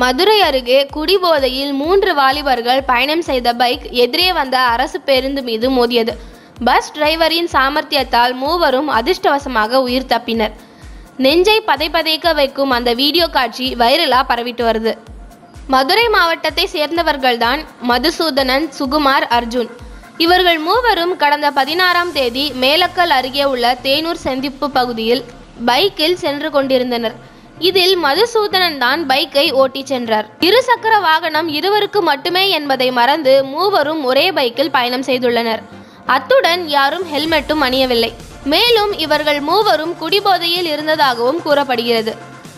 மதுரை அருகே குடிபோதையில் மூன்று வாலிபர்கள் பயணம் செய்த பைக் எதிரே வந்த அரசு பேருந்து மீது மோதியது. பஸ் டிரைவரின் சாமர்த்தியத்தால் மூவரும் அதிர்ஷ்டவசமாக உயிர் தப்பினர். நெஞ்சை பதைப்பதைக்க வைக்கும் அந்த வீடியோ காட்சி வைரலா பரவிட்டு வருது. மதுரை மாவட்டத்தை சேர்ந்தவர்கள்தான் மதுசூதனன் சுகுமார் அர்ஜுன். இவர்கள் மூவரும் கடந்த பதினாறாம் தேதி மேலக்கல் அருகே உள்ள தேனூர் சந்திப்பு பகுதியில் பைக்கில் சென்று கொண்டிருந்தனர். இதில் மதுசூதனன் தான் பைக்கை ஓட்டிச் சென்றார். இருசக்கர வாகனம் இருவருக்கு மட்டுமே என்பதை மறந்து மூவரும் ஒரே பைக்கில் பயணம் செய்துள்ளனர். அத்துடன் யாரும் ஹெல்மெட்டும் அணியவில்லை. மேலும் இவர்கள் மூவரும் குடிபோதையில் இருந்ததாகவும் கூறப்படுகிறது.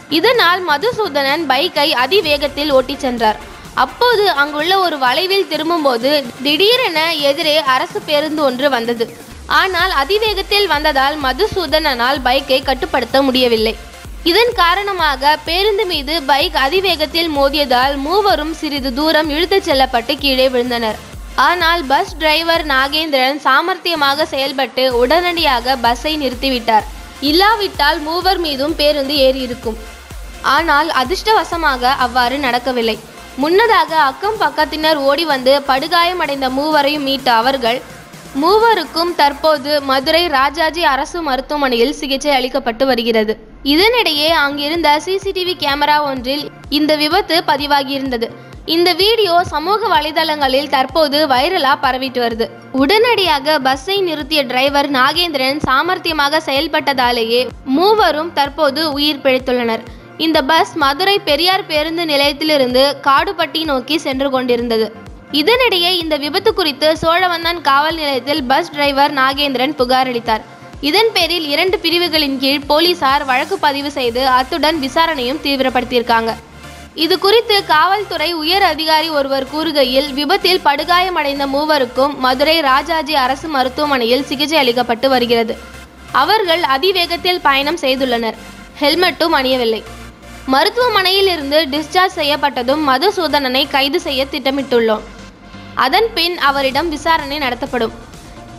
இதனால் மதுசூதனன் பைக்கை அதிவேகத்தில் ஓட்டிச் சென்றார். அப்போது அங்குள்ள ஒரு வளைவில் திரும்பும்போது திடீரென எதிரே அரசு பேருந்து ஒன்று வந்தது. ஆனால் அதிவேகத்தில் வந்ததால் மதுசூதனனால் பைக்கை கட்டுப்படுத்த முடியவில்லை. இதன் காரணமாக பேருந்து மீது பைக் அதிவேகத்தில் மோதியதால் மூவரும் சிறிது தூரம் இழுத்துச் செல்லப்பட்டு கீழே விழுந்தனர். ஆனால் பஸ் டிரைவர் நாகேந்திரன் சாமர்த்தியமாக செயல்பட்டு உடனடியாக பஸ்ஸை நிறுத்திவிட்டார். இல்லாவிட்டால் மூவர் மீதும் பேருந்து ஏறி இருக்கும் ஆனால் அதிர்ஷ்டவசமாக அவ்வாறு நடக்கவில்லை. முன்னதாக அக்கம் பக்கத்தினர் ஓடி வந்து படுகாயமடைந்த மூவரையும் மீட்ட அவர்கள் மூவருக்கும் தற்போது மதுரை ராஜாஜி அரசு மருத்துவமனையில் சிகிச்சை அளிக்கப்பட்டு வருகிறது. இதனிடையே அங்கிருந்த சிசிடிவி கேமரா ஒன்றில் இந்த விபத்து பதிவாகியிருந்தது. இந்த வீடியோ சமூக வலைதளங்களில் தற்போது வைரலா பரவிட்டு வருது. உடனடியாக பஸ்ஸை நிறுத்திய டிரைவர் நாகேந்திரன் சாமர்த்தியமாக செயல்பட்டதாலேயே மூவரும் தற்போது உயிர் பிழைத்துள்ளனர். இந்த பஸ் மதுரை பெரியார் பேருந்து நிலையத்திலிருந்து காடுபட்டி நோக்கி சென்று கொண்டிருந்தது. இதனிடையே இந்த விபத்து குறித்து சோழவந்தான் காவல் நிலையத்தில் பஸ் டிரைவர் நாகேந்திரன் புகார் அளித்தார். இதன் பேரில் இரண்டு பிரிவுகளின் கீழ் போலீசார் வழக்கு பதிவு செய்து அத்துடன் விசாரணையும் தீவிரப்படுத்தியிருக்காங்க. இது குறித்து காவல்துறை உயர் அதிகாரி ஒருவர் கூறுகையில் விபத்தில் படுகாயமடைந்த மூவருக்கும் மதுரை ராஜாஜி அரசு மருத்துவமனையில் சிகிச்சை அளிக்கப்பட்டு வருகிறது. அவர்கள் அதிவேகத்தில் பயணம் செய்துள்ளனர். ஹெல்மெட்டும் அணியவில்லை. மருத்துவமனையில் இருந்து டிஸ்சார்ஜ் செய்யப்பட்டதும் மதுசூதனனை கைது செய்ய திட்டமிட்டுள்ளோம். அதன் பின் அவரிடம் விசாரணை நடத்தப்படும்.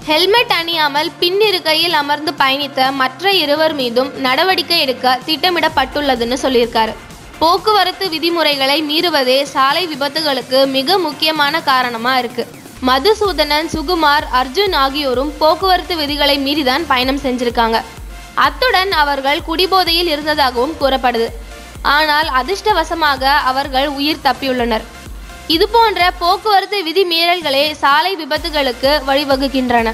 ஹெல்மெட் அணியாமல் பின்னிருக்கையில் அமர்ந்து பயணித்த மற்ற இருவர் மீதும் நடவடிக்கை எடுக்க திட்டமிடப்பட்டுள்ளதுன்னு சொல்லியிருக்காரு. போக்குவரத்து விதிமுறைகளை மீறுவதே சாலை விபத்துகளுக்கு மிக முக்கியமான காரணமா இருக்கு. மதுசூதனன் சுகுமார் அர்ஜுன் ஆகியோரும் போக்குவரத்து விதிகளை மீறிதான் பயணம் செஞ்சிருக்காங்க. அத்துடன் அவர்கள் குடிபோதையில் இருந்ததாகவும் கூறப்படுது. ஆனால் அதிர்ஷ்டவசமாக அவர்கள் உயிர் தப்பியுள்ளனர். இதுபோன்ற போக்குவரத்து விதிமீறல்களே சாலை விபத்துகளுக்கு வழிவகுக்கின்றன.